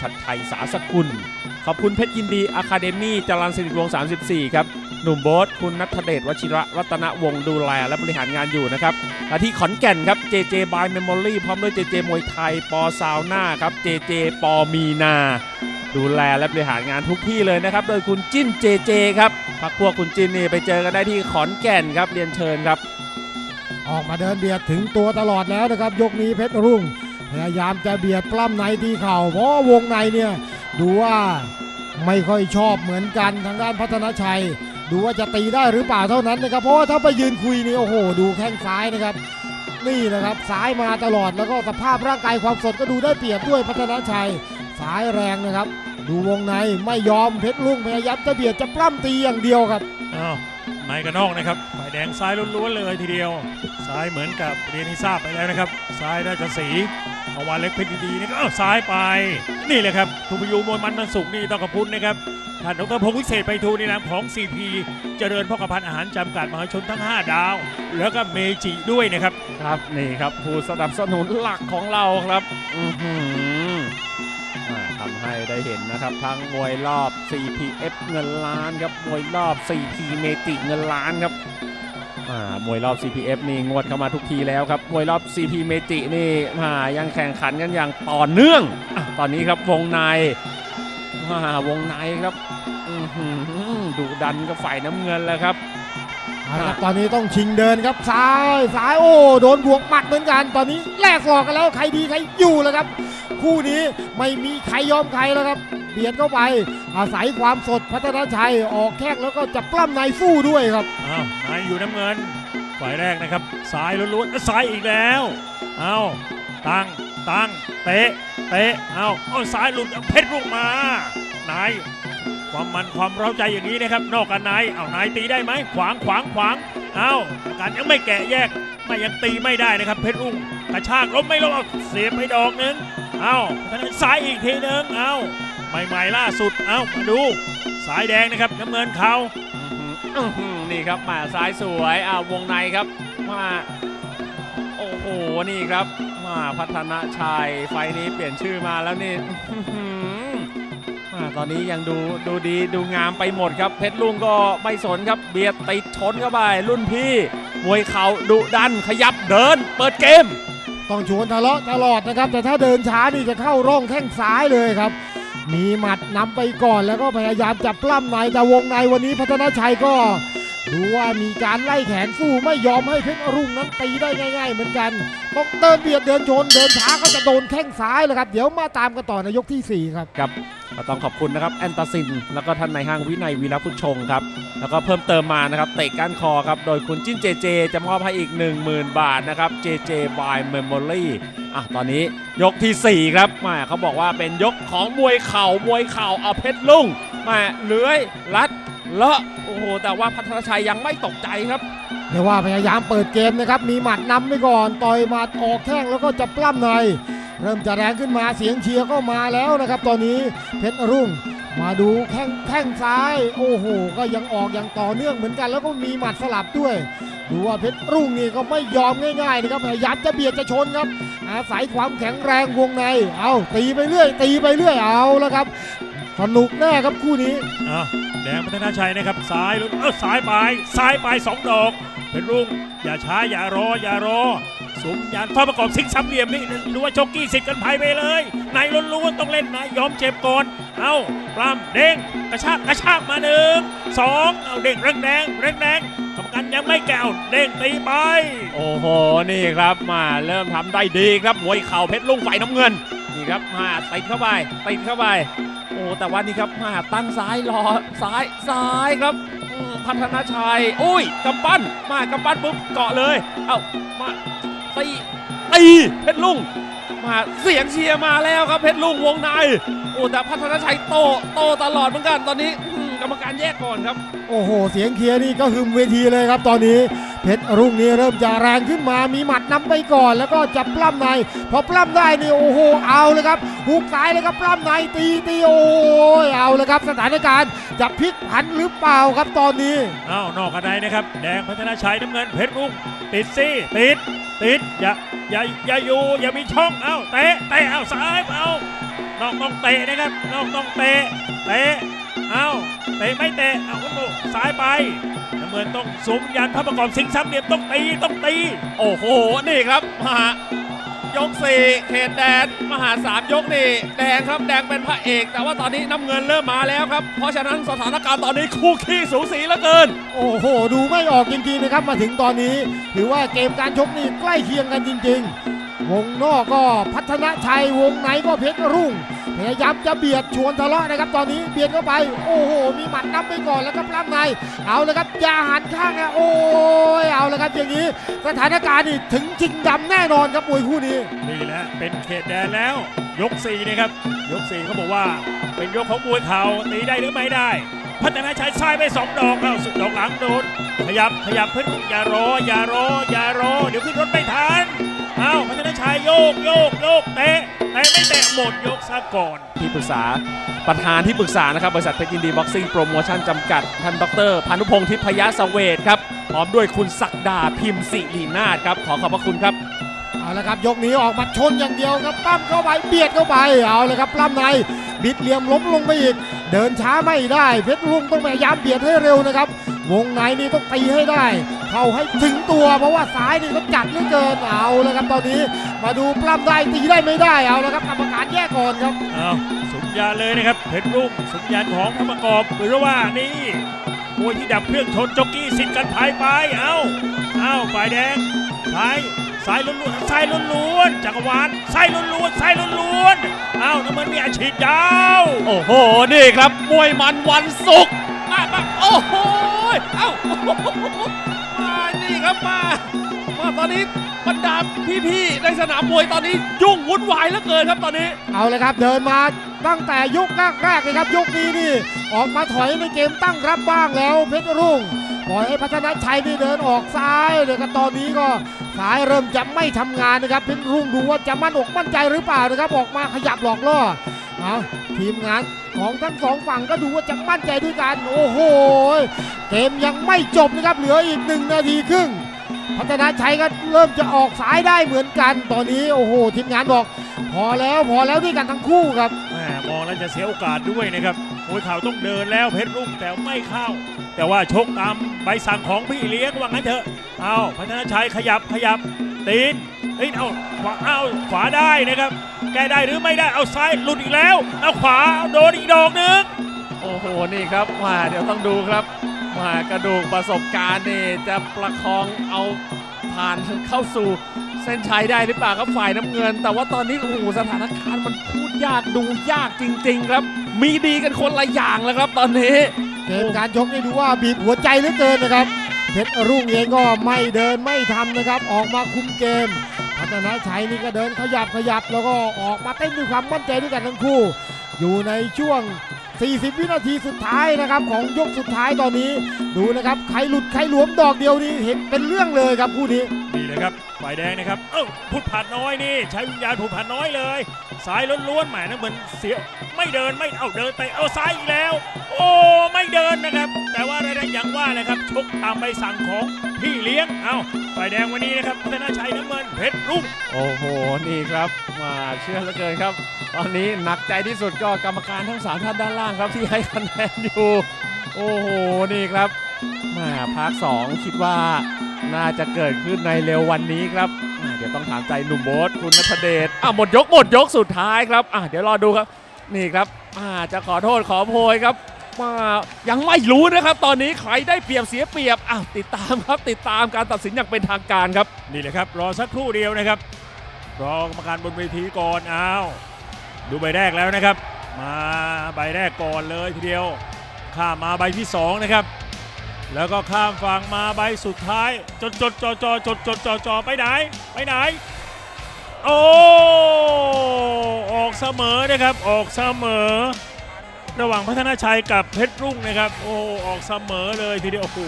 ชัดชัยสาสกุล ขอบคุณเพชรยินดีอะคาเดมี่จรัญสนิทวงศ์34 ครับ หนุ่มโบ๊ทคุณนัทเดชวชิระรัตนวงศ์ดูแลและบริหารงานอยู่นะครับและที่ขอนแก่นครับ JJ by Memory พร้อมด้วย JJ มวยไทย ปอซาวน่าครับ JJ ปอมีนา ดูแลและบริหารงานทุกที่เลยนะครับ โดยคุณจิ้น JJ ครับพักพวกคุณจิ้นนี่ไปเจอกันได้ที่ขอนแก่นครับเรียนเชิญครับ ออกมาเดินเบียดถึงตัวตลอดแล้วนะครับ ยกนี้เพชรรุ่ง พยายามจะเบียดปล้ำในที่เข่า เพราะว่าวงในเนี่ยดูว่าไม่ค่อยชอบเหมือนกันทางด้านพัฒนาชัย ดูว่าจะตีได้หรือเปล่าเท่านั้นนะครับ เพราะว่าถ้าไปยืนคุยนี่โอ้โห ดูแข้งซ้ายนะครับ นี่นะครับซ้ายมาตลอดแล้วก็สภาพร่างกายความสดก็ดูได้เปรียบด้วยพัฒนาชัยซ้ายแรงนะครับ ดูวงในไม่ยอมเพชรรุ่งพยายามจะเบียดจะปล้ำตีอย่างเดียวครับอ้าว ในกับนอกนะครับฝ่ายแดงซ้ายล้วนๆเลยทีเดียว ซ้ายเหมือนกับเรียนให้ทราบไปแล้วนะครับ ซ้ายราชสีห์เอาวานเล็กเพชรดีๆนะครับอ้าวซ้ายไป นี่แหละครับทุพยูมวยมันมันสุกนี่ต้องขอบคุณนะครับท่านดรพงศ์วิเศษไปทูลในนามของ CP เจริญพ่อกพันธ์อาหารจำกัดมหาชนทั้ง 5 ดาว แล้วก็เมจิด้วยนะครับ ครับนี่ครับผู้สนับสนุนหลักของเราครับอือหือ ทำให้ได้เห็นนะครับ ทั้งมวยรอบ CPF เงินล้านครับ มวยรอบ CP เมจิเงินล้านครับมวยรอบ CPF นี่งวดเข้ามาทุกทีแล้วครับ มวยรอบ CP เมจินี่อ่ายังแข่งขันกันอย่างต่อเนื่องอตอนนี้ครับวงในอ่าวงในครับดุดันกับฝ่ายน้ำเงินแล้วครับ ครับตอนนี้ต้องชิงเดินครับซ้ายซ้ายโอ้โดนบวกหมัดเหมือนกัน ตอนนี้แลกศอกกันแล้วใครดีใครอยู่แล้วครับ คู่นี้ไม่มีใครยอมใครแล้วครับเบียดเข้าไป อาศัยความสดพัฒนาชัยออกแข้งแล้วก็จะปล้ำในสู้ด้วยครับอ้าวนายอยู่น้ำเงินฝ่ายแรกนะครับซ้ายล้วนๆซ้ายอีกแล้วเอาตั้งตั้งเตะเตะเอาเอาซ้ายหลุดเอาเพชรลงมานาย ความมันความเร้าใจอย่างนี้นะครับ นอกกันนายเอานายตีได้ไหมขวางขวางขวางเอาการยังไม่แกะแยกไม่ยังตีไม่ได้นะครับเพชรรุ่งกระชากล้มไม่ล้มเอาเสียบไปดอกนึงเอาทางซ้ายอีกทีนึงเอาใหม่ๆล่าสุดเอามาดู สายแดงนะครับน้ำเงินเขานี่ครับมาซ้ายสวยอ่าวงในครับมาโอ้โหนี่ครับมาพัฒนาชัยไฟนี้เปลี่ยนชื่อมาแล้วนี่ ตอนนี้ยังดูดูดีดูงามไปหมดครับ เพชรลุงก็ไม่สนครับเบียดติดชนเข้าไปรุ่นพี่ มวยเข่าดุดันขยับเดิน เปิดเกม ต้องชวนทะเลาะตลอดนะครับ แต่ถ้าเดินช้านี่จะเข้าร่องแข้งซ้ายเลยครับ มีหมัดนำไปก่อนแล้วก็พยายามจับปล้ำในแต่วงในวันนี้พัฒนาชัยก็ ดูว่ามีการไล่แขนสู้ไม่ยอมให้เพชรรุ่งนั้นตีได้ง่าย ๆ เหมือนกันต้องเดินเบียดเดินชนเดินช้าก็จะโดนแข้งซ้ายเลยครับ เดี๋ยวมาตามกันต่อในยกที่สี่ครับครับก็ต้องขอบคุณนะครับแอนตาซิน แล้วก็ท่านนายห้างวินัยวีรพุชชงครับ แล้วก็เพิ่มเติมมานะครับเตะก้านคอครับ โดยคุณจิ้นเจเจจะมอบให้อีก 10,000 บาทนะครับ JJ by Memory อะตอนนี้ยกทีสี่4 ครับแมาเขาบอกว่าเป็นยกของมวยเข่ามวยเข่าเอาเพชรลุ่งแมาเลื้อยลัด เลาะโอ้โหแต่ว่าพัฒนชัยยังไม่ตกใจครับเรียกว่าพยายามเปิดเกมนะครับมีหมัดนำไปก่อนต่อยหมัดออกแข้งแล้วก็จะปล้ำใน เริ่มจะแรงขึ้นมาเสียงเชียร์ก็มาแล้วนะครับ ตอนนี้เพชรรุ่ง มาดูแข้งแข้งซ้าย โอ้โห ก็ยังออกอย่างต่อเนื่องเหมือนกัน แล้วก็มีหมัดสลับด้วย ดูว่าเพชรรุ่งนี่ก็ไม่ยอมง่ายๆนะครับพยายามจะเบียดจะชนครับอาศัยความแข็งแรงวงใน เอาตีไปเรื่อย ตีไปเรื่อยเอาแล้วครับ สนุกแน่ครับคู่นี้อ้าวแดงพัฒนาชัยนะครับซ้ายลุ้นเออซ้ายไปซ้ายไปสองดอกเป็นรุ่งอย่าช้าอย่ารออย่ารอสุมยานท่อประกอบซิกซ้ำเหลี่ยมนี่หรือว่าช็อกกี้สิทธิ์กันภัยไปเลยนายล้วนๆต้องเล่นนายยอมเจ็บก่อนเอาปล้ำเด้งกระชากกระชากมาหนึ่งสองเอาเด้งแรงแดงแรงแดงกรรมการยังไม่แก้วเด้งตีไป โอ้โหนี่ครับมาเริ่มทำได้ดีครับมวยเข่าเพชรลุงฝ่ายน้ำเงิน นี่ครับมาติดเข้าไปติดเข้าไป โอ้แต่ว่านี่ครับมาตั้งซ้ายรอซ้ายซ้ายครับพัฒนาชัยอุ้ยกำปั้นมากำปั้นปุ๊บเกาะเลย เอ้ามาตีตีเพชรลุงมาเสียงเชียร์มาแล้วครับเพชรลุงวงในโอ้แต่พัฒนาชัยโตโตตลอดเหมือนกันตอนนี้กรรมการแยกก่อนครับ โอ้โห เสียงเคียร์นี่ก็หึมเวทีเลยครับตอนนี้ เพชรรุ่งนี้เริ่มจะแรงขึ้นมามีหมัดนำไปก่อน แล้วก็จับปล้ำในพอปล้ำได้นี่โอ้โหเอาเลยครับหุกซ้ายเลยครับปล้ำในตีตีโอ้ยเอาเลยครับ สถานการณ์จะพลิกผันหรือเปล่าครับตอนนี้อ้าวนอกกันไดนะครับ แดงพัฒนาชัยน้ำเงินเพชรรุ่งติดซี่ติดติดอย่าอย่าอย่าอยู่อย่ามีช่องเอ้าเตะเตะเอาซ้ายเอานอกต้องเตะนะครับนอกต้องเตะเตะเอาเตะไม่เตะเอาคุณผู้ซ้ายไปำเงินต้องสุมยันพระประกอบสิงซ้ำเหลี่ยมต้องตีต้องตี โอ้โห นี่ครับมหายกสี่เขตแดนมหาสามยกนี่แดงครับแดงเป็นพระเอก แต่ว่าตอนนี้น้ำเงินเริ่มมาแล้วครับ เพราะฉะนั้นสถานการณ์ตอนนี้คู่ขี้สูสีเหลือเกิน โอ้โห ดูไม่ออกจริงๆนะครับมาถึงตอนนี้ ถือว่าเกมการชกนี่ใกล้เคียงกันจริง ๆ วงนอกก็พัฒนาชัยวงในก็เพชรรุ่งพยายามจะเบียดชวนทะเลาะนะครับตอนนี้เบียดเข้าไป โอ้โห มีหมัดนับไปก่อนแล้วก็ปล้ำใน เอาเลยครับอย่าหันข้างนะโอ้ยเอาเลยครับอย่างนี้สถานการณ์นี่ถึงจริงดำแน่นอนครับมวยคู่นี้นี่แหละเป็นเขตแดนแล้ว ยก4นะครับยก4เขาบอกว่า เป็นยกของมวยเข่าตีได้หรือไม่ได้ พัฒนาชัยซ้ายไปสองดอกแล้วสุดดอกหลังโดนขยับขยับเพื่อนอย่ารออย่ารออย่ารอเดี๋ยวขึ้นรถไม่ทัน อาพัฒนาชัยโยกโยกโยกเตะเตะไม่เตะหมดยกซะก่อน ที่ปรึกษาประธานที่ปรึกษานะครับ บริษัทเพชรยินดีบ็อกซิ่งโปรโมชั่นจำกัด ท่านดรพานุพงศ์ทิพยสเวทครับพร้อมด้วยคุณศักดาพิมพ์สิรินาถครับ ขอขอบพระคุณครับ เอาละครับ ยกนี้ออกมาชนอย่างเดียวครับปั้มเข้าไปเบียดเข้าไปเอาเลยครับปล้ำในบิดเหลี่ยมล้มลงไปอีก เดินช้าไม่ได้เพชรลุงต้องพยายามเบียดให้เร็วนะครับ วงในนี่ต้องตีให้ได้ เข้าให้ถึงตัวเพราะว่าซ้ายนี่ก็จัดเหลือเกินเอาเลยครับตอนนี้มาดูปล้ำได้ตีได้ไม่ได้เอาเลยครับกรรมการแยกก่อนครับเอาสุญญาเลยนะครับเพชรรุ่งสุญญาของพระประกอบหรือว่านี่มวยที่ดับเครื่องชนจ็อกกี้สิทธิ์กันภายไปเอาเอาฝ่ายแดงซ้ายซ้ายล้วนๆซ้ายล้วนๆจักรวาลซ้ายล้วนๆซ้ายล้วนๆเอาน้ำมันมีอาชีพยาวโอ้โหนี่ครับมวยมันวันศุกร์มามาโอ้โห เอ้ามานี่ครับมามาตอนนี้บรรดาพี่ๆในสนามมวยตอนนี้ยุ่งวุ่นวายเหลือเกินครับตอนนี้ เอาเลยครับเดินมาตั้งแต่ยุคแรกๆเลยครับยุคนี้นี่ ออกมาถอยในเกมตั้งรับบ้างแล้วเพชรรุ่งปล่อยให้พัฒนาชัยนี่เดินออกซ้ายเดี๋ยวก็ตอนนี้ก็ซ้ายเริ่มจะไม่ทำงานนะครับเพชรรุ่งดูว่าจะมั่นอกมั่นใจหรือเปล่านะครับออกมาขยับหลอกล่อ เอาทีมงานของทั้งสองฝั่งก็ดูว่าจะมั่นใจด้วยกัน โอ้โห เกมยังไม่จบนะครับ เหลืออีกหนึ่งนาทีครึ่ง พัฒนาชัยก็เริ่มจะออกสายได้เหมือนกัน ตอนนี้โอ้โห ทีมงานบอก พอแล้วพอแล้วด้วยกันทั้งคู่ครับแหมมองแล้วจะเสียโอกาสด้วยนะครับมวยข่าวต้องเดินแล้วเพชรรุ่งแต่ไม่เข้า แต่ว่าชกตามใบสั่งของพี่เลี้ยงว่างั้นเถอะเอาพัฒนาชัยขยับขยับตีนตีนเอาขวาเอาขวาได้นะครับ แก้ได้หรือไม่ได้เอาซ้ายหลุดอีกแล้ว เอาขวาเอาโดนอีกดอกหนึงโอ้โหนี่ครับมาเดี๋ยวต้องดูครับมากระดูกประสบการณ์นี่จะประคองเอาผ่านเข้าสู่เส้นชัยได้หรือเปล่าครับฝ่ายน้ำเงิน แต่ว่าตอนนี้โอ้โหสถานการณ์มันพูดยากดูยากจริง ๆ ครับ มีดีกันคนละอย่างแล้วครับ ตอนนี้เกมการชกนี่ดูว่าบีบหัวใจเหลือเกินนะครับ เพชรรุ่งเองก็ไม่เดินไม่ทำนะครับ ออกมาคุมเกมพัฒนาชัยนี่ก็เดินขยับขยับแล้วก็ออกมาเต้นด้วยความมั่นใจด้วยกันทั้งคู่ อยู่ในช่วง 40 วินาทีสุดท้ายนะครับ ของยกสุดท้ายตอนนี้ ดูนะครับใครหลุดใครหลวมดอกเดียวนี่เห็นเป็นเรื่องเลยครับคู่นี้นี่เลยครับฝ่ายแดงนะครับเอ้าพุทธผานน้อยนี่ใช้วิญญาณพุทธผานน้อยเลยซ้ายล้วนๆแหมนะเหมือนเสียไม่เดินไม่เอาเดินไปเอาซ้ายอีกแล้ว โอ้ไม่เดินนะครับ แต่ว่าอะไรนะอย่างว่านะครับชกตามใบสั่งของพี่เลี้ยงเอาฝ่ายแดงวันนี้นะครับพัฒนาชัยน้ำเงินเพชรรุ่งโอ้โหนี่ครับมาเชื่อเหลือเกินครับ ตอนนี้หนักใจที่สุดก็กรรมการทั้งสามท่านด้านล่างครับที่ให้คะแนนอยู่โอ้โหนี่ครับมาภาค2คิดว่า น่าจะเกิดขึ้นในเร็ววันนี้ครับอ่าเดี๋ยวต้องถามใจหนุ่มโบ๊ทคุณนัทเดชอะหมดยกหมดยกสุดท้ายครับอะเดี๋ยวรอดูครับ นี่ครับอ่าจะขอโทษขอโพยครับมายังไม่รู้นะครับ ตอนนี้ใครได้เปรียบเสียเปรียบอะติดตามครับติดตามการตัดสินอย่างเป็นทางการครับ นี่แหละครับ รอสักครู่เดียวนะครับ รอกรรมการบนเวทีก่อนอ้าวดูใบแรกแล้วนะครับ มาใบแรกก่อนเลยทีเดียวข้ามมาใบที่สองนะครับ แล้วก็ข้ามฝั่งมาใบสุดท้ายจดจดจอจอจดจดจอจอไปไหน ไปไหน โอ้ ออกเสมอนะครับ ออกเสมอ ระหว่างพัฒนาชัยกับเพชรรุ่งนะครับ โอ้ ออกเสมอเลยทีเดียวโอ้โห